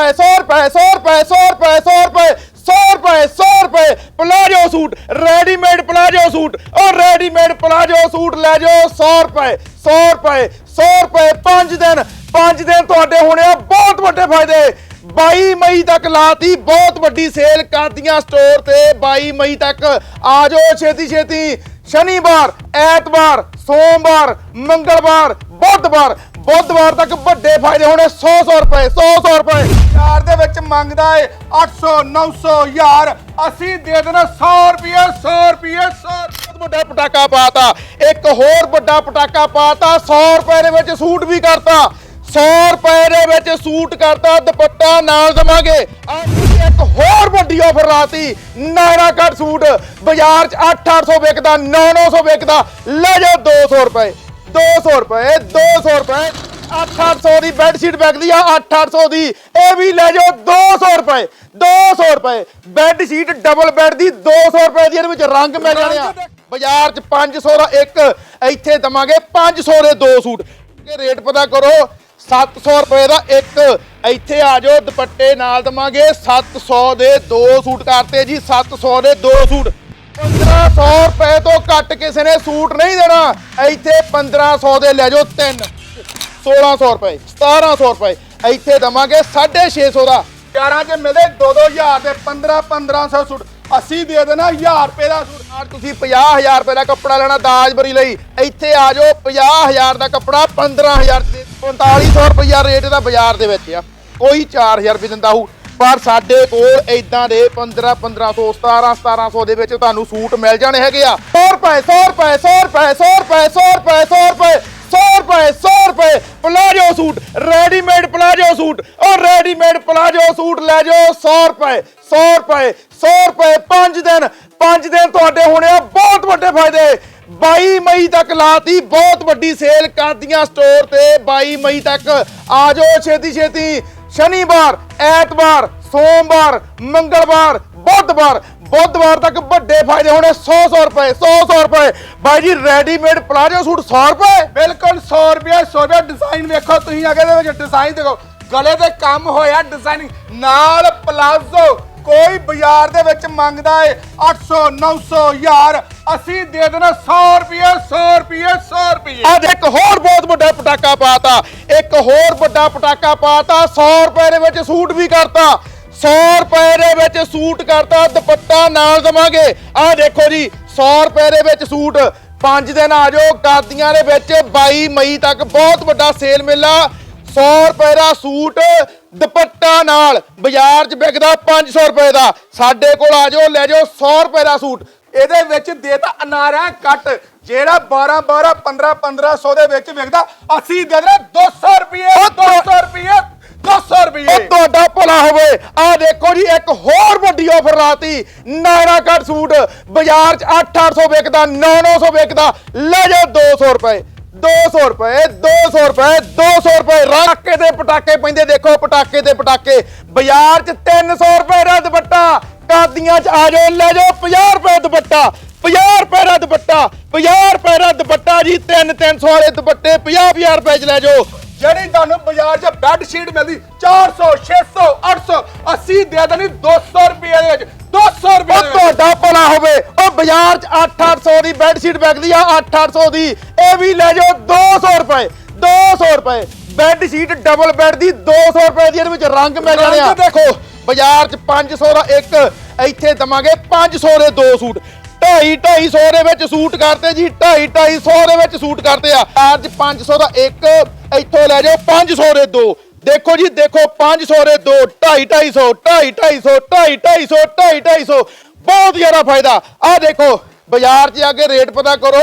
ਰੁਪਏ 100 ਰੁਪਏ 100 ਰੁਪਏ 100 ਰੁਪਏ 100 ਰੁਪਏ 100 ਰੁਪਏ 100 ਰੁਪਏ। Palazzo suit readymade palazzo suit. ਉਹ ਰੈਡੀਮੇਡ ਪਲਾਜੋ ਸੂਟ ਲੈ ਜਾਓ 100 ਰੁਪਏ 100 ਰੁਪਏ 100 ਰੁਪਏ 5 ਦਿਨ 5 ਦਿਨ ਤੁਹਾਡੇ ਹੋਣੇ ਆ ਬਹੁਤ ਵੱਡੇ ਫਾਇਦੇ। 22 ਮਈ ਤੱਕ ਲਾਤੀ ਬਹੁਤ ਵੱਡੀ ਸੇਲ ਕਰਦੀਆਂ ਸਟੋਰ ਤੇ। 22 ਮਈ ਤੱਕ ਆ ਜਾਓ ਛੇਤੀ ਛੇਤੀ। ਸ਼ਨੀਵਾਰ, ਐਤਵਾਰ, ਸੋਮਵਾਰ, ਮੰਗਲਵਾਰ, ਬੁੱਧਵਾਰ ਬੁੱਧਵਾਰ ਤੱਕ ਵੱਡੇ ਫਾਇਦੇ ਹੋਣੇ 100 100 ਰੁਪਏ 100 100 ਰੁਪਏ। ਯਾਰ ਦੇ ਵਿੱਚ ਮੰਗਦਾ ਏ 800 900 ਯਾਰ ਅਸੀਂ ਦੇ ਦੇਣਾ 100 ਰੁਪਏ 100 ਰੁਪਏ 100 ਬਹੁਤ ਵੱਡਾ ਪਟਾਕਾ ਪਾਤਾ। ਇੱਕ ਹੋਰ ਵੱਡਾ ਪਟਾਕਾ ਪਾਤਾ 100 ਰੁਪਏ ਦੇ ਵਿੱਚ ਸੂਟ ਵੀ ਕਰਤਾ। 100 ਰੁਪਏ ਦੇ ਵਿੱਚ ਸੂਟ ਕਰਤਾ, ਦੁਪੱਟਾ ਨਾਲ ਦਵਾਂਗੇ। ਆਹ ਇੱਕ ਹੋਰ ਵੱਡੀ ਆਫਰ ਲਾਤੀ, ਨਾਇਰਾ ਕੱਟ ਸੂਟ। ਬਾਜ਼ਾਰ 'ਚ 8-800 ਵਿਕਦਾ 9-900 ਵਿਕਦਾ। ਲੈ ਜਾਓ 200 ਰੁਪਏ। 200 ਰੁਪਏ 200 ਰੁਪਏ। 8-800 ਦੀ ਬੈੱਡ ਸ਼ੀਟ ਵਿਕਦੀ ਆ 8-800 ਦੀ। ਇਹ ਵੀ ਲੈ ਜਾਓ 200 ਰੁਪਏ 200 ਰੁਪਏ। ਬੈੱਡ ਸ਼ੀਟ ਡਬਲ ਬੈੱਡ ਦੀ 200 ਰੁਪਏ ਦੀ ਇਹਦੇ ਵਿੱਚ ਰੰਗ ਮਿਲ ਜਾਣੇ ਆ। ਬਾਜ਼ਾਰ 'ਚ 500 ਦਾ ਇੱਕ ਇੱਥੇ ਦਵਾਂਗੇ 500 ਦੇ ਦੋ ਸੂਟ। ਇਹ ਰੇਟ ਪਤਾ ਕਰੋ 700 ਰੁਪਏ ਦਾ ਇੱਕ। ਇੱਥੇ ਆ ਜਾਓ ਦੁਪੱਟੇ ਨਾਲ ਦਵਾਂਗੇ 700 ਦੇ ਦੋ ਸੂਟ। ਕਰਤੇ ਜੀ 700 ਦੇ ਦੋ ਸੂਟ। 1500 ਰੁਪਏ ਤੋਂ ਘੱਟ ਕਿਸੇ ਨੇ ਸੂਟ ਨਹੀਂ ਦੇਣਾ। ਇੱਥੇ 1500 ਦੇ ਲੈ ਜਾਓ ਤਿੰਨ। 1600 ਰੁਪਏ 1700 ਰੁਪਏ। ਇੱਥੇ ਦਵਾਂਗੇ 650 ਦਾ। ਯਾਰਾਂ 'ਚ ਮਿਲੇ 2-2000 ਦੇ 15-1500 ਸੂਟ। ਅਸੀਂ ਦੇ ਦੇਣਾ 1000 ਰੁਪਏ ਦਾ ਸੂਟ। ਅੱਜ ਤੁਸੀਂ 50000 ਰੁਪਏ ਦਾ ਕੱਪੜਾ ਲੈਣਾ ਦਾਜਬਰੀ ਲਈ। ਇੱਥੇ ਆ ਜਾਓ 50000 ਦਾ ਕੱਪੜਾ 15000 ਦੇ 4500 ਰੁਪਇਆ ਰੇਟ ਦਾ ਬਾਜ਼ਾਰ ਦੇ ਵਿੱਚ ਆ। ਕੋਈ 4000 ਰੁਪਏ ਦਿੰਦਾ ਹੋਊ। ਪਰ ਸਾਡੇ ਕੋਲ ਇਦਾਂ ਦੇ 15 1500 17 1700 ਦੇ ਵਿੱਚ ਤੁਹਾਨੂੰ ਸੂਟ ਮਿਲ ਜਾਣੇ ਹੈਗੇ ਆ 100 ਰੁਪਏ 100 ਰੁਪਏ 100 ਰੁਪਏ 100 ਰੁਪਏ 100 ਰੁਪਏ 100 ਰੁਪਏ 100 ਰੁਪਏ 100 ਰੁਪਏ palazzo suit readymade palazzo suit ਉਹ ਰੈਡੀਮੇਡ ਪਲਾਜੋ ਸੂਟ ਲੈ ਜਾਓ 100 ਰੁਪਏ 100 ਰੁਪਏ 100 ਰੁਪਏ 5 ਦਿਨ 5 ਦਿਨ ਤੁਹਾਡੇ ਹੋਣੇ ਆ ਬਹੁਤ ਵੱਡੇ ਫਾਇਦੇ 22 ਮਈ ਤੱਕ ਲਾਤੀ ਬਹੁਤ ਵੱਡੀ ਸੇਲ ਕਰਦੀਆਂ ਸਟੋਰ ਤੇ 22 ਮਈ ਤੱਕ ਆ ਜਾਓ ਛੇਤੀ ਛੇਤੀ ਸ਼ਨੀਵਾਰ ਐਤਵਾਰ ਸੋਮਵਾਰ ਮੰਗਲਵਾਰ ਬੁੱਧਵਾਰ ਬੁੱਧਵਾਰ ਤੱਕ ਵੱਡੇ ਫਾਇਦੇ ਹੋਣੇ 100 100 ਰੁਪਏ 100 100 ਰੁਪਏ। ਬਾਈ ਜੀ ਰੈਡੀਮੇਡ ਪਲਾਜੋ ਸੂਟ 100 ਰੁਪਏ? ਬਿਲਕੁਲ 100 ਰੁਪਏ 100 ਰੁਪਏ ਡਿਜ਼ਾਈਨ ਵੇਖੋ ਤੁਸੀਂ ਅਗੇ ਦੇ ਵਿੱਚ ਡਿਜ਼ਾਈਨ ਦੇਖੋ। ਗਲੇ ਤੇ ਕੰਮ ਹੋਇਆ ਡਿਜ਼ਾਈਨਿੰਗ ਨਾਲ ਪਲਾਜ਼ੋ ਕੋਈ ਬਾਜ਼ਾਰ ਦੇ ਵਿੱਚ ਮੰਗਦਾ ਏ 800 900 ਯਾਰ ਅਸੀਂ ਦੇ ਦੇਣਾ 100 ਰੁਪਏ 100 ਰੁਪਏ 100 ਰੁਪਏ। ਅੱਜ ਇੱਕ ਹੋਰ ਬਹੁਤ ਵੱਡਾ ਪਟਾਕਾ ਪਾਤਾ। ਇੱਕ ਹੋਰ ਵੱਡਾ ਪਟਾਕਾ ਪਾਤਾ 100 ਰੁਪਏ ਦੇ ਵਿੱਚ ਸੂਟ ਵੀ ਕਰਤਾ। 100 ਰੁਪਏ ਦੇ ਵਿੱਚ ਸੂਟ ਕਰਤਾ, ਦੁਪੱਟਾ ਨਾਲ ਦਵਾਂਗੇ। ਆਹ ਦੇਖੋ ਜੀ 100 ਰੁਪਏ ਦੇ ਵਿੱਚ ਸੂਟ। 5 ਦਿਨ ਆ ਜਾਓ, ਕਾਦੀਆਂ ਦੇ ਵਿੱਚ 22 ਮਈ ਤੱਕ ਬਹੁਤ ਵੱਡਾ ਸੇਲ ਮੇਲਾ। 100 ਰੁਪਏ ਦਾ ਸੂਟ, ਦੁਪੱਟਾ ਨਾਲ, ਬਾਜ਼ਾਰ 'ਚ ਵਿਕਦਾ 500 ਰੁਪਏ ਦਾ। ਸਾਡੇ ਕੋਲ ਆ ਜਾਓ, ਲੈ ਜਾਓ 100 ਰੁਪਏ ਦਾ ਸੂਟ। ਇਹਦੇ ਵਿੱਚ ਦੇਤਾ ਅਨਾਰਾ ਕੱਟ, ਜਿਹੜਾ 12 12 15 1500 ਦੇ ਵਿੱਚ ਵਿਕਦਾ, ਅਸੀਂ ਦੇ ਦੇਣਾ 200 ਰੁਪਏ 200 ਰੁਪਏ। 200 ਰੁਪਏ ਉਹ ਤੁਹਾਡਾ ਭਲਾ ਹੋਵੇ। ਆ ਦੇਖੋ ਜੀ, ਇੱਕ ਹੋਰ ਵੱਡੀ ਆਫਰ ਲਾਤੀ। ਨਾਇਰਾ ਕੱਟ ਸੂਟ, ਬਾਜ਼ਾਰ 'ਚ 8-800 ਵਿਕਦਾ 9-900 ਵਿਕਦਾ। ਲੈ ਜਾਓ 200 ਰੁਪਏ 200 ਰੁਪਏ 200 ਰੁਪਏ 200 ਰੁਪਏ। ਰਾਕੇ ਦੇ ਪਟਾਕੇ ਪੈਂਦੇ, ਦੇਖੋ ਪਟਾਕੇ ਤੇ ਪਟਾਕੇ। ਬਾਜ਼ਾਰ 'ਚ 300 ਰੁਪਏ ਦਾ ਦੁਪੱਟਾ। ਕਾਦੀਆਂ 'ਚ ਆ ਜਾਓ, ਲੈ ਜਾਓ 50 ਰੁਪਏ ਦੁਪੱਟਾ। 50 ਰੁਪਏ ਦਾ ਦੁਪੱਟਾ 50 ਰੁਪਏ ਦਾ ਦੁਪੱਟਾ ਜੀ 3 300 ਵਾਲੇ ਦੁਪੱਟੇ 50 50 ਰੁਪਏ 'ਚ ਲੈ ਜਾਓ। ਜਿਹੜੀ ਤੁਹਾਨੂੰ ਬਾਜ਼ਾਰ 'ਚ ਬੈੱਡ ਸ਼ੀਟ ਮਿਲਦੀ 400 600 800 ਅਸੀਂ ਦੇ ਦੇਣੀ 200 ਰੁਪਏ ਦੇ ਵਿੱਚ 200 ਰੁਪਏ ਉਹ ਦੇ ਵਿੱਚ। ਤੁਹਾਡਾ ਭਲਾ ਹੋਵੇ ਉਹ ਬਾਜ਼ਾਰ 'ਚ 8-800 ਦੀ ਬੈੱਡ ਸ਼ੀਟ ਵਿਕਦੀ ਆ 8-800 ਦੀ ਇਹ ਵੀ ਲੈ ਜਾਓ 200 ਰੁਪਏ 200 ਰੁਪਏ। ਬੈੱਡ ਸ਼ੀਟ ਡਬਲ ਬੈੱਡ ਦੀ 200 ਰੁਪਏ ਦੀ ਇਹਦੇ ਵਿੱਚ ਰੰਗ ਮਿਲ ਜਾਣੇ ਆ। ਦੇਖੋ। ਬਾਜ਼ਾਰ 'ਚ 500 ਦਾ ਇੱਕ ਇੱਥੇ ਦਵਾਂਗੇ 500 ਦੇ ਦੋ ਸੂਟ। 2.5 250 ਦੇ ਵਿੱਚ ਸੂਟ ਕਰਤੇ ਜੀ 2.5 250 ਦੇ ਵਿੱਚ ਸੂਟ ਕਰਤੇ ਆ। ਅੱਜ 500 ਦਾ ਇੱਕ ਇੱਥੋਂ ਲੈ ਜਾਓ 500 ਦੇ ਦੋ। ਦੇਖੋ ਜੀ, ਦੇਖੋ 500 ਦੇ ਦੋ 2.5 250 2.5 250 2.5 250 2.5 250 ਬਹੁਤ ਜ਼ਿਆਦਾ ਫਾਇਦਾ। ਆ ਦੇਖੋ, ਬਾਜ਼ਾਰ 'ਚ ਆ ਕੇ ਰੇਟ ਪਤਾ ਕਰੋ।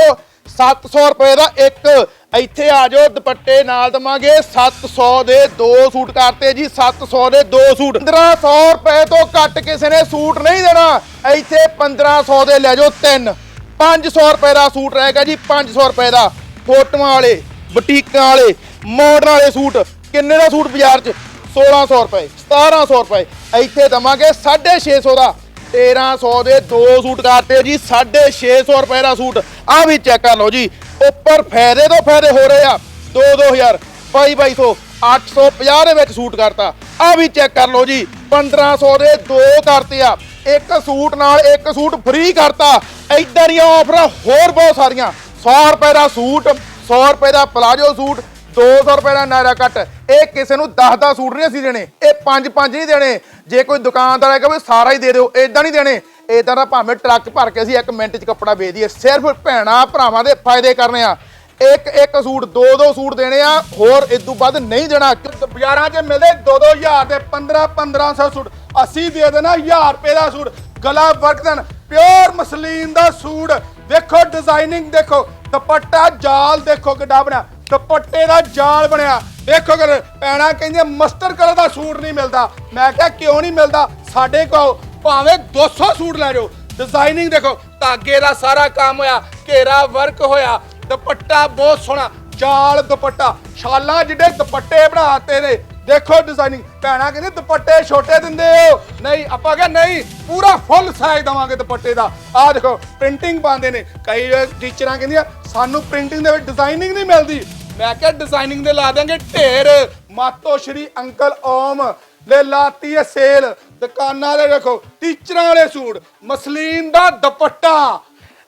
700 ਰੁਪਏ ਦਾ ਇੱਕ। ਇੱਥੇ ਆ ਜਾਓ, ਦੁਪੱਟੇ ਨਾਲ ਦਵਾਂਗੇ। 700 ਦੇ ਦੋ ਸੂਟ ਕਰਤੇ ਜੀ 700 ਦੇ ਦੋ ਸੂਟ। 1500 ਰੁਪਏ ਤੋਂ ਘੱਟ ਕਿਸੇ ਨੇ ਸੂਟ ਨਹੀਂ ਦੇਣਾ। ਇੱਥੇ 1500 ਦੇ ਲੈ ਜਾਓ ਤਿੰਨ। 500 ਰੁਪਏ ਦਾ ਸੂਟ ਰਹੇਗਾ ਜੀ 500 ਰੁਪਏ ਦਾ। ਫੋਟੋਆਂ ਵਾਲੇ, ਬੁਟੀਕਾਂ ਵਾਲੇ। ਮਾਡਰਨ ਵਾਲੇ ਸੂਟ। ਕਿੰਨੇ ਦਾ ਸੂਟ ਬਾਜ਼ਾਰ 'ਚ? 1600 ਰੁਪਏ 1700 ਰੁਪਏ। ਇੱਥੇ ਦਵਾਂਗੇ 650 ਦਾ। 1300 ਦੇ ਦੋ ਸੂਟ ਕਰਤੇ ਜੀ 650 ਰੁਪਏ ਦਾ ਸੂਟ। ਆ ਵੀ ਚੈੱਕ ਕਰ ਲਓ ਜੀ, ਉੱਪਰ ਫਾਇਦੇ ਤੋਂ ਫਾਇਦੇ ਹੋ ਰਹੇ ਆ। 2 2000 2200 850 ਦੇ ਵਿੱਚ ਸੂਟ ਕਰਤਾ। ਆ ਵੀ ਚੈੱਕ ਕਰ ਲਓ ਜੀ 1500 ਦੇ ਦੋ ਕਰਤੇ ਆ। ਇੱਕ ਸੂਟ ਨਾਲ ਇੱਕ ਸੂਟ ਫ੍ਰੀ ਕਰਤਾ। ਏਦਾਂ ਦੀਆਂ ਆਫਰਾਂ ਹੋਰ ਬਹੁਤ ਸਾਰੀਆਂ। 100 ਰੁਪਏ ਦਾ ਸੂਟ 100 ਰੁਪਏ ਦਾ ਪਲਾਜੋ ਸੂਟ 200 ਰੁਪਏ ਦਾ ਨਾਇਰਾ ਕੱਟ। ਇਹ ਕਿਸੇ ਨੂੰ 10 10 ਸੂਟ ਨਹੀਂ ਅਸੀਂ ਦੇਣੇ। ਇਹ 5 5 ਨਹੀਂ ਦੇਣੇ। ਜੇ ਕੋਈ ਦੁਕਾਨਦਾਰ ਹੈ ਕਹੇ ਸਾਰਾ ਹੀ ਦੇ ਦਿਓ। ਇਦਾਂ ਨਹੀਂ ਦੇਣੇ। ਇਦਾਂ ਦਾ ਭਾਵੇਂ ਟਰੱਕ ਭਰ ਕੇ ਅਸੀਂ ਇੱਕ ਮਿੰਟ 'ਚ ਕੱਪੜਾ ਵੇਚ ਦਈਏ। ਸਿਰਫ ਭੈਣਾ ਭਰਾਵਾਂ ਦੇ ਫਾਇਦੇ ਕਰਨੇ ਆ। ਇੱਕ ਇੱਕ ਸੂਟ, ਦੋ ਦੋ ਸੂਟ ਦੇਣੇ ਆ। ਹੋਰ ਇਦੋਂ ਵੱਧ ਨਹੀਂ ਦੇਣਾ। ਬਾਜ਼ਾਰਾਂ 'ਚ ਮਿਲਦੇ 2-2000 ਦੇ 15-1500 ਸੂਟ। ਅਸੀਂ ਦੇ ਦੇਣਾ 1000 ਰੁਪਏ ਦਾ ਸੂਟ। ਗਲਾ ਵਰਕਦਨ ਪਿਓਰ ਮਸਲੀਨ ਦਾ ਸੂਟ। ਦੇਖੋ ਡਿਜ਼ਾਈਨਿੰਗ ਦੇਖੋ। ਦੁਪੱਟਾ ਜਾਲ ਦੇਖੋ ਕਿੱਡਾ ਬਣਿਆ। ਦੁਪੱਟੇ ਦਾ ਜਾਲ ਬਣਿਆ। ਦੇਖੋ ਕਰ ਪੈਣਾ ਕਹਿੰਦੇ ਮਸਟਰ ਕਲਰ ਦਾ ਸੂਟ ਨਹੀਂ ਮਿਲਦਾ, ਮੈਂ ਕਿਹਾ ਕਿਉਂ ਨਹੀਂ ਮਿਲਦਾ? ਸਾਡੇ ਕੋਲ ਭਾਵੇਂ 200 ਸੂਟ ਲੈ ਜਾਓ। ਡਿਜ਼ਾਈਨਿੰਗ ਦੇਖੋ, ਧਾਗੇ ਦਾ ਸਾਰਾ ਕੰਮ ਹੋਇਆ, ਘੇਰਾ ਵਰਕ ਹੋਇਆ, ਦੁਪੱਟਾ ਬਹੁਤ ਸੋਹਣਾ, ਜਾਲ ਦੁਪੱਟਾ ਸ਼ਾਲਾਂ ਜਿਹੜੇ ਦੁਪੱਟੇ ਬਣਾਤੇ ਨੇ। ਦੇਖੋ ਡਿਜ਼ਾਈਨਿੰਗ ਭੈਣਾ ਕਹਿੰਦੇ ਦੁਪੱਟੇ ਛੋਟੇ ਦਿੰਦੇ ਹੋ। ਨਹੀਂ, ਆਪਾਂ ਕਿਹਾ ਨਹੀਂ, ਪੂਰਾ ਫੁੱਲ ਸਾਈਜ਼ ਦਵਾਂਗੇ ਦੁਪੱਟੇ ਦਾ। ਆਹ ਦੇਖੋ ਪ੍ਰਿੰਟਿੰਗ ਪਾਉਂਦੇ ਨੇ। ਕਈ ਟੀਚਰਾਂ ਕਹਿੰਦੀਆਂ, ਸਾਨੂੰ ਪ੍ਰਿੰਟਿੰਗ ਦੇ ਵਿੱਚ ਡਿਜ਼ਾਈਨਿੰਗ ਨਹੀਂ ਮਿਲਦੀ। ਮੈਂ ਕਿਹਾ ਡਿਜ਼ਾਈਨਿੰਗ ਦੇ ਲਾ ਦਾਂਗੇ ਢੇਰ। ਮਾਤੋ ਸ਼੍ਰੀ ਅੰਕਲ ਓਮ, ਲੈ ਲਾਤੀ ਹੈ ਸੇਲ। ਦੁਕਾਨਾਂ ਦੇ ਦੇਖੋ ਟੀਚਰਾਂ ਵਾਲੇ ਸੂਟ, ਮਸਲੀਨ ਦਾ ਦੁਪੱਟਾ।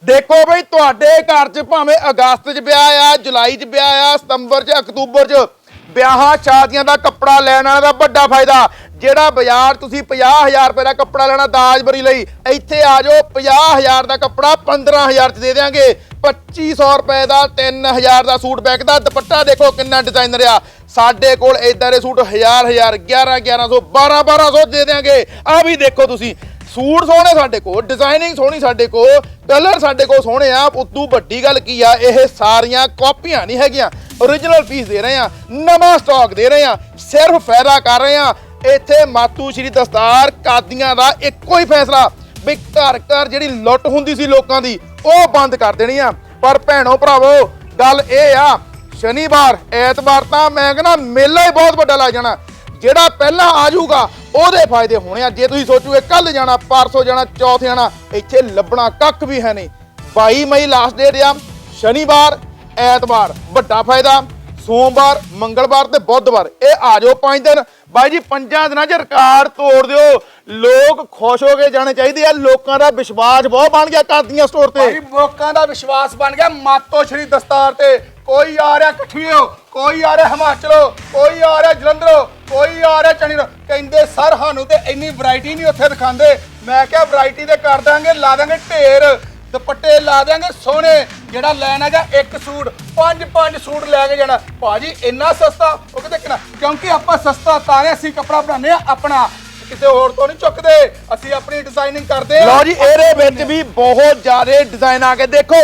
ਦੇਖੋ ਬਈ, ਤੁਹਾਡੇ ਘਰ 'ਚ ਭਾਵੇਂ ਅਗਸਤ 'ਚ ਵਿਆਹ ਆ, ਜੁਲਾਈ 'ਚ ਵਿਆਹ ਆ, ਸਤੰਬਰ 'ਚ, ਅਕਤੂਬਰ 'ਚ ਵਿਆਹਾਂ ਸ਼ਾਦੀਆਂ ਦਾ ਕੱਪੜਾ ਲੈਣ ਵਾਲਾ ਦਾ ਵੱਡਾ ਫਾਇਦਾ। ਜਿਹੜਾ ਬਾਜ਼ਾਰ ਤੁਸੀਂ 50000 ਰੁਪਏ ਦਾ ਕੱਪੜਾ ਲੈਣਾ ਦਾਜਬਰੀ ਲਈ, ਇੱਥੇ ਆ ਜਾਓ 50000 ਦਾ ਕੱਪੜਾ 15000 'ਚ ਦੇ ਦੇਾਂਗੇ 2500 ਰੁਪਏ ਦਾ 3000 ਦਾ ਸੂਟ ਬੈਕ ਦਾ ਦੁਪੱਟਾ ਦੇਖੋ ਕਿੰਨਾ ਡਿਜ਼ਾਈਨਰ ਆ। ਸਾਡੇ ਕੋਲ ਇਦਾਂ ਦੇ ਸੂਟ 1000 1000 11 1100 12 1200 ਦੇ ਦੇਾਂਗੇ ਆ ਵੀ ਦੇਖੋ ਤੁਸੀਂ, ਸੂਟ ਸੋਹਣੇ ਸਾਡੇ ਕੋਲ ਡਿਜ਼ਾਈਨਿੰਗ ਸੋਹਣੀ ਸਾਡੇ ਕੋਲ ਕਲਰ ਸਾਡੇ ਕੋਲ ਸੋਹਣੇ ਆ। ਉਦੋਂ ਵੱਡੀ ਗੱਲ ਕੀ ਆ, ਇਹ ਸਾਰੀਆਂ ਕਾਪੀਆਂ ਨਹੀਂ ਹੈਗੀਆਂ। Origignal ਪੀਸ ਦੇ ਰਹੇ ਆ ਨਵਾਂ ਸਟਾਕ ਦੇ ਰਹੇ ਆ ਸਿਰਫ ਫਾਇਦਾ ਕਰ ਰਹੇ ਆ ਇੱਥੇ ਮਾਤੂ ਸ਼੍ਰੀ ਦਸਤਾਰ ਕਾਦੀਆਂ ਦਾ ਇੱਕੋ ਹੀ ਫੈਸਲਾ, ਵੀ ਘਰ ਘਰ ਜਿਹੜੀ ਲੁੱਟ ਹੁੰਦੀ ਸੀ ਲੋਕਾਂ ਦੀ, ਉਹ ਬੰਦ ਕਰ ਦੇਣੀ ਆ। ਪਰ ਭੈਣੋ ਭਰਾਵੋ, ਗੱਲ ਇਹ ਆ, ਸ਼ਨੀਵਾਰ, ਐਤਵਾਰ ਤਾਂ ਮੈਂ ਕਹਿੰਦਾ ਮੇਲਾ ਹੀ ਬਹੁਤ ਵੱਡਾ ਲੱਗ ਜਾਣਾ। ਜਿਹੜਾ ਪਹਿਲਾਂ ਆ ਜਾਊਗਾ, ਉਹਦੇ ਫਾਇਦੇ ਹੋਣੇ ਆ। ਜੇ ਤੁਸੀਂ ਸੋਚੋਗੇ ਕੱਲ ਜਾਣਾ, ਪਰਸੋਂ ਜਾਣਾ, ਚੌਥ ਜਾਣਾ, ਇੱਥੇ ਲੱਭਣਾ ਕੱਖ ਵੀ ਹੈ ਨਹੀਂ। 22 ਮਈ ਲਾਸਟ ਡੇਟ ਆ, ਸ਼ਨੀਵਾਰ ਐਤਵਾਰ, ਵੱਡਾ ਫਾਇਦਾ, ਸੋਮਵਾਰ, ਮੰਗਲਵਾਰ ਤੇ ਬੁੱਧਵਾਰ, ਇਹ ਆ ਜਾਓ ਪੰਜ ਦਿਨ। ਬਾਈ ਜੀ, ਪੰਜਾਂ ਦਿਨਾਂ 'ਚ ਰਿਕਾਰਡ ਤੋੜ ਦਿਓ। ਲੋਕ ਖੁਸ਼ ਹੋ ਕੇ ਜਾਣੇ ਚਾਹੀਦੇ ਆ। ਲੋਕਾਂ ਦਾ ਵਿਸ਼ਵਾਸ ਬਹੁਤ ਬਣ ਗਿਆ ਕਾਦੀਆਂ ਸਟੋਰ ਤੇ। ਭਾਈ ਲੋਕਾਂ ਦਾ ਵਿਸ਼ਵਾਸ ਬਣ ਗਿਆ। ਮਾਤੋ ਸ਼੍ਰੀ ਦਸਤਾਰ ਤੇ। ਕੋਈ ਆ ਰਿਹਾ ਕਠੀਓ, ਕੋਈ ਆ ਰਿਹਾ ਹਿਮਾਚਲੋ, ਕੋਈ ਆ ਰਿਹਾ ਜਲੰਧਰੋਂ, ਕੋਈ ਆ ਰਿਹਾ ਚੰਡੀਗੜ੍ਹ। ਕਹਿੰਦੇ, ਸਰ, ਸਾਨੂੰ ਤੇ ਇੰਨੀ ਵੈਰਾਈਟੀ ਨਹੀਂ ਉੱਥੇ ਦਿਖਾਉਂਦੇ। ਮੈਂ ਕਿਹਾ ਵੈਰਾਈਟੀ ਤੇ ਕਰ ਦਾਂਗੇ, ਲਾ ਦਾਂਗੇ ਢੇਰ। ਦੁਪੱਟੇ ਲਾ ਦਾਂਗੇ ਸੋਹਣੇ ਜਿਹੜਾ ਲੈਣਾ ਜਾਂ ਇੱਕ ਸੂਟ ਪੰਜ ਪੰਜ ਸੂਟ ਲੈ ਕੇ ਜਾਣਾ। ਭਾਜੀ ਇੰਨਾ ਸਸਤਾ? ਉਹ ਕਿਤੇ ਕਿਨਾ ਕਿਉਂਕਿ ਆਪਾਂ ਸਸਤਾ ਤਾਂ ਨੇ ਅਸੀਂ ਕੱਪੜਾ ਬਣਾਉਂਦੇ ਆ ਆਪਣਾ। ਕਿਸੇ ਹੋਰ ਤੋਂ ਨਹੀਂ ਚੁੱਕਦੇ। ਅਸੀਂ ਆਪਣੀ ਡਿਜ਼ਾਈਨਿੰਗ ਕਰਦੇ ਆ ਲਓ ਜੀ ਇਹਦੇ ਵਿੱਚ ਵੀ ਬਹੁਤ ਜ਼ਿਆਦਾ ਡਿਜ਼ਾਈਨ ਆ ਕੇ ਦੇਖੋ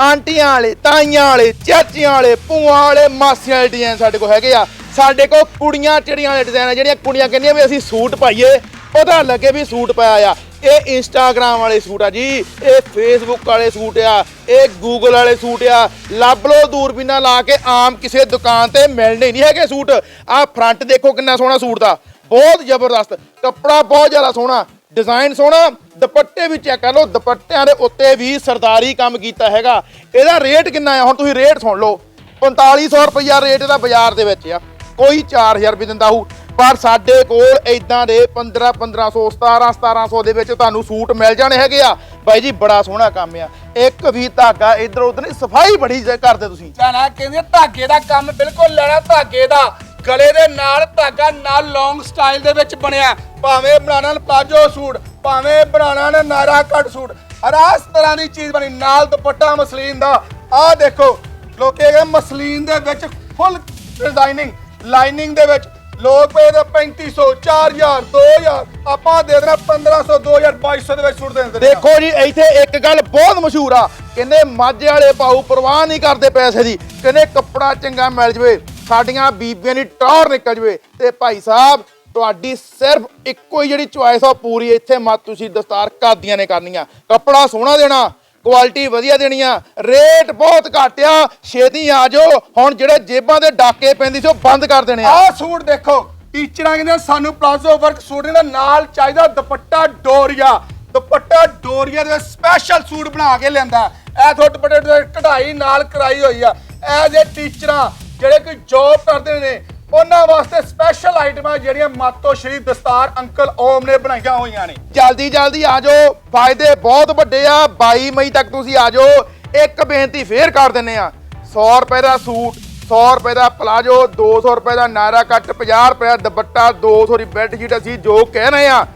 ਆਂਟੀਆਂ ਵਾਲੇ ਤਾਈਆਂ ਵਾਲੇ ਚਾਚੀਆਂ ਵਾਲੇ ਭੂਆ ਵਾਲੇ ਮਾਸੀਆਂ ਵਾਲੇ ਡਿਜ਼ਾਈਨ ਸਾਡੇ ਕੋਲ ਹੈਗੇ ਆ। ਸਾਡੇ ਕੋਲ ਕੁੜੀਆਂ ਚਿੜੀਆਂ ਵਾਲੇ ਡਿਜ਼ਾਈਨ ਆ ਜਿਹੜੀਆਂ ਕੁੜੀਆਂ ਕਹਿੰਦੀਆਂ ਵੀ ਅਸੀਂ ਸੂਟ ਪਾਈਏ। ਪਤਾ ਲੱਗੇ ਵੀ ਸੂਟ ਪਾਇਆ ਆ। ਇਹ ਇੰਸਟਾਗ੍ਰam ਵਾਲੇ ਸੂਟ ਆ ਜੀ, ਇਹ ਫੇਸਬੁੱਕ ਵਾਲੇ ਸੂਟ ਆ, ਇਹ ਗੂਗਲ ਵਾਲੇ ਸੂਟ ਆ। ਲੱਭ ਲੋ ਦੂਰਬੀਨਾਂ ਲਾ ਕੇ ਆਮ ਕਿਸੇ ਦੁਕਾਨ ਤੇ ਮਿਲਣੇ ਨਹੀਂ ਹੈਗੇ ਸੂਟ। ਆ ਫਰੰਟ ਦੇਖੋ ਕਿੰਨਾ ਸੋਹਣਾ ਸੂਟ ਦਾ। ਬਹੁਤ ਜ਼ਬਰਦਸਤ। ਕੱਪੜਾ ਬਹੁਤ ਜ਼ਿਆਦਾ ਸੋਹਣਾ। ਡਿਜ਼ਾਈਨ ਸੋਹਣਾ। ਦੁਪੱਟੇ ਵੀ ਚੈੱਕ ਕਰ ਲਓ। ਦੁਪੱਟਿਆਂ ਦੇ ਉੱਤੇ ਵੀ ਸਰਦਾਰੀ ਕੰਮ ਕੀਤਾ ਹੈਗਾ। ਇਹਦਾ ਰੇਟ ਕਿੰਨਾ ਆ? ਹੁਣ ਤੁਸੀਂ ਰੇਟ ਸੁਣ ਲਓ। 4500 ਰੁਪਈਆ ਰੇਟ ਇਹਦਾ ਬਾਜ਼ਾਰ ਦੇ ਵਿੱਚ ਆ। ਕੋਈ 4000 ਵੀ ਦਿੰਦਾ ਹੋਊ। ਪਰ ਸਾਡੇ ਕੋਲ ਇਦਾਂ ਦੇ 15 1500 17 1700 ਦੇ ਵਿੱਚ ਤੁਹਾਨੂੰ ਸੂਟ ਮਿਲ ਜਾਣੇ ਹੈਗੇ ਆ। ਬਾਈ ਜੀ, ਬੜਾ ਸੋਹਣਾ ਕੰਮ ਆ। ਇੱਕ ਵੀ ਧਾਗਾ ਇਧਰ ਉਧਰ ਨਹੀਂ, ਸਫ਼ਾਈ ਬੜੀ ਜ- ਕਰਦੇ ਤੁਸੀਂ। ਜਾਣਾ ਕਹਿੰਦੇ ਧਾਗੇ ਦਾ ਕੰਮ ਬਿਲਕੁਲ ਲੈਣਾ, ਧਾਗੇ ਦਾ। ਗਲੇ ਦੇ ਨਾਲ ਧਾਗਾ, ਨਾਲ ਲੌਂਗ ਸਟਾਈਲ ਦੇ ਵਿੱਚ ਬਣਿਆ। ਭਾਵੇਂ ਬਣਾਣਾ ਪਲਾਜੋ ਸੂਟ, ਭਾਵੇਂ ਬਣਾਣਾ ਨੇ ਨਾਰਾ ਕੱਟ ਸੂਟ। ਹਰ ਤਰ੍ਹਾਂ ਦੀ ਚੀਜ਼ ਬਣੀ, ਨਾਲ ਦੁਪੱਟਾ ਮਸਲੀਨ ਦਾ। ਆਹ ਦੇਖੋ, ਲੋਕੇ ਕਹਿੰਦੇ ਮਸਲੀਨ ਦੇ ਵਿੱਚ ਫੁੱਲ ਡਿਜ਼ਾਈਨਿੰਗ ਲਾਈਨਿੰਗ ਦੇ ਵਿੱਚ ਲੋਕ ਪਏ ਤਾਂ 3500 4000 2000 ਆਪਾਂ ਦੇ ਦੇਣਾ 1500 2000 2200 ਦੇ ਵਿੱਚ ਸੂਟ ਦੇ ਦਿੰਦੇ ਦੇਖੋ ਜੀ, ਇੱਥੇ ਇੱਕ ਗੱਲ ਬਹੁਤ ਮਸ਼ਹੂਰ ਆ। ਕਹਿੰਦੇ ਮਾਝੇ ਵਾਲੇ ਪਾਉ ਪਰਵਾਹ ਨਹੀਂ ਕਰਦੇ ਪੈਸੇ ਦੀ। ਕਹਿੰਦੇ ਕੱਪੜਾ ਚੰਗਾ ਮਿਲ ਜਵੇ, ਸਾਡੀਆਂ ਬੀਬੀਆਂ ਦੀ ਟੌਰ ਨਿਕਲ ਜਵੇ। ਤੇ ਭਾਈ ਸਾਹਿਬ, ਤੁਹਾਡੀ ਸਿਰਫ ਇੱਕੋ ਹੀ ਜਿਹੜੀ ਚੁਆਇਸ ਆ ਪੂਰੀ ਇੱਥੇ ਮਤ ਤੁਸੀਂ ਦਸਤਾਰ ਕਾਦੀਆਂ ਨੇ ਕਰਨੀਆਂ। ਕੱਪੜਾ ਸੋਹਣਾ ਦੇਣਾ ਕੁਆਲਿਟੀ ਵਧੀਆ ਦੇਣੀ ਆ ਰੇਟ ਬਹੁਤ ਘੱਟ ਆ, ਛੇਤੀ ਆ ਜਾਓ। ਹੁਣ ਜਿਹੜੇ ਜੇਬਾਂ ਦੇ ਡਾਕੇ ਪੈਂਦੀ ਸੀ, ਉਹ ਬੰਦ ਕਰ ਦੇਣੇ ਆ। ਆਹ ਸੂਟ ਦੇਖੋ, ਟੀਚਰਾਂ ਕਹਿੰਦੇ ਸਾਨੂੰ ਪਲਾਜ਼ੋ ਵਰਕ ਸੂਟ ਦੇ ਨਾਲ ਚਾਹੀਦਾ, ਦੁਪੱਟਾ ਡੋਰੀਆ। ਦੁਪੱਟਾ ਡੋਰੀਆ ਦੇ ਸਪੈਸ਼ਲ ਸੂਟ ਬਣਾ ਕੇ ਲਿਆਂਦਾ। ਇਹ ਤੁਹਾਡੇ ਦੁਪੱਟੇ ਤੇ ਕਢਾਈ ਨਾਲ ਕਰਾਈ ਹੋਈ ਆ। ਇਹ ਜੇ ਟੀਚਰਾਂ ਜਿਹੜੇ ਕੋਈ ਜੌਬ ਕਰਦੇ ਨੇ ਉਹਨਾਂ ਵਾਸਤੇ ਸਪੈਸ਼ਲ ਆਈਟਮਾਂ ਜਿਹੜੀਆਂ ਮਾਤੋ ਸ਼੍ਰੀ ਦਸਤਾਰ ਅੰਕਲ ਓਮ ਨੇ ਬਣਾਈਆਂ ਹੋਈਆਂ ਨੇ। ਜਲਦੀ ਜਲਦੀ ਆ ਜਾਓ। ਫਾਇਦੇ ਬਹੁਤ ਵੱਡੇ ਆ। 22 ਮਈ ਤੱਕ ਤੁਸੀਂ ਆ ਜਾਓ। ਇੱਕ ਬੇਨਤੀ ਫੇਰ ਕਰ ਦਿੰਨੇ ਆ। 100 ਰੁਪਏ ਦਾ ਸੂਟ 100 ਰੁਪਏ ਦਾ ਪਲਾਜੋ 200 ਰੁਪਏ ਦਾ ਨਾਰਾ ਕੱਟ 50 ਰੁਪਏ ਦਾ ਦੁਪੱਟਾ 200 ਦੀ ਬੈੱਡ ਸ਼ੀਟ ਅਸੀਂ ਜੋ ਕਹਿ ਰਹੇ ਆ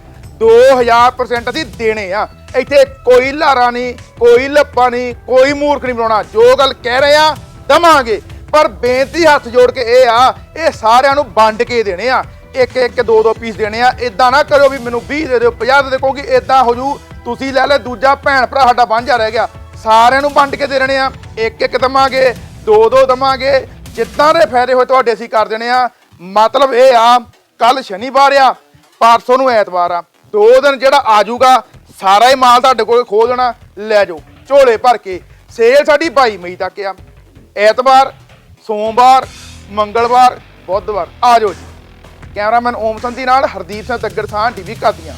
2000% ਅਸੀਂ ਦੇਣੇ ਆ। ਇੱਥੇ ਕੋਈ ਲਾਰਾ ਨਹੀਂ, ਕੋਈ ਲੱਪਾ ਨਹੀਂ, ਕੋਈ ਮੂਰਖ ਨਹੀਂ ਬਣਾਉਣਾ। ਜੋ ਗੱਲ ਕਹਿ ਰਹੇ ਆ, ਦਵਾਂਗੇ। ਪਰ ਬੇਨਤੀ ਹੱਥ ਜੋੜ ਕੇ ਇਹ ਆ, ਇਹ ਸਾਰਿਆਂ ਨੂੰ ਵੰਡ ਕੇ ਦੇਣੇ ਆ। ਇੱਕ ਇੱਕ, ਦੋ ਦੋ ਪੀਸ ਦੇਣੇ ਆ। ਇਦਾਂ ਨਾ ਕਰਿਓ ਵੀ ਮੈਨੂੰ 20 ਦੇ ਦਿਓ 50 ਦੇ ਦਿਓ, ਕਿਉਂਕਿ ਇਦਾਂ ਹੋ ਜੂ, ਤੁਸੀਂ ਲੈ ਲੈ, ਦੂਜਾ ਭੈਣ ਭਰਾ ਸਾਡਾ ਵਾਂਝਾ ਰਹਿ ਗਿਆ। ਸਾਰਿਆਂ ਨੂੰ ਵੰਡ ਕੇ ਦੇ ਦੇਣੇ ਆ। ਇੱਕ ਇੱਕ ਦਵਾਂਗੇ, ਦੋ ਦੋ ਦਵਾਂਗੇ। ਜਿੱਦਾਂ ਦੇ ਫਾਇਦੇ ਹੋਏ ਤੁਹਾਡੇ ਅਸੀਂ ਕਰ ਦੇਣੇ ਆ। ਮਤਲਬ ਇਹ ਆ ਕੱਲ ਸ਼ਨੀਵਾਰ ਆ, ਪਰਸੋਂ ਨੂੰ ਐਤਵਾਰ ਆ। ਦੋ ਦਿਨ ਜਿਹੜਾ ਆ ਜਾਊਗਾ, ਸਾਰਾ ਹੀ ਮਾਲ ਤੁਹਾਡੇ ਕੋਲ ਖੋਲ ਦੇਣਾ। ਲੈ ਜਾਓ, ਝੋਲੇ ਭਰ ਕੇ। ਸੇਲ ਸਾਡੀ 22 ਮਈ ਤੱਕ ਆ। ਐਤਵਾਰ ਸੋਮਵਾਰ, ਮੰਗਲਵਾਰ, ਬੁੱਧਵਾਰ। ਆ ਜਾਓ ਜੀ। ਕੈਮਰਾਮੈਨ ਓਮ ਸੰਧੀ ਨਾਲ ਹਰਦੀਪ ਸਿੰਘ ਤੱਗੜ ਸਾਹ ਟੀਵੀ ਕਾਦੀਆਂ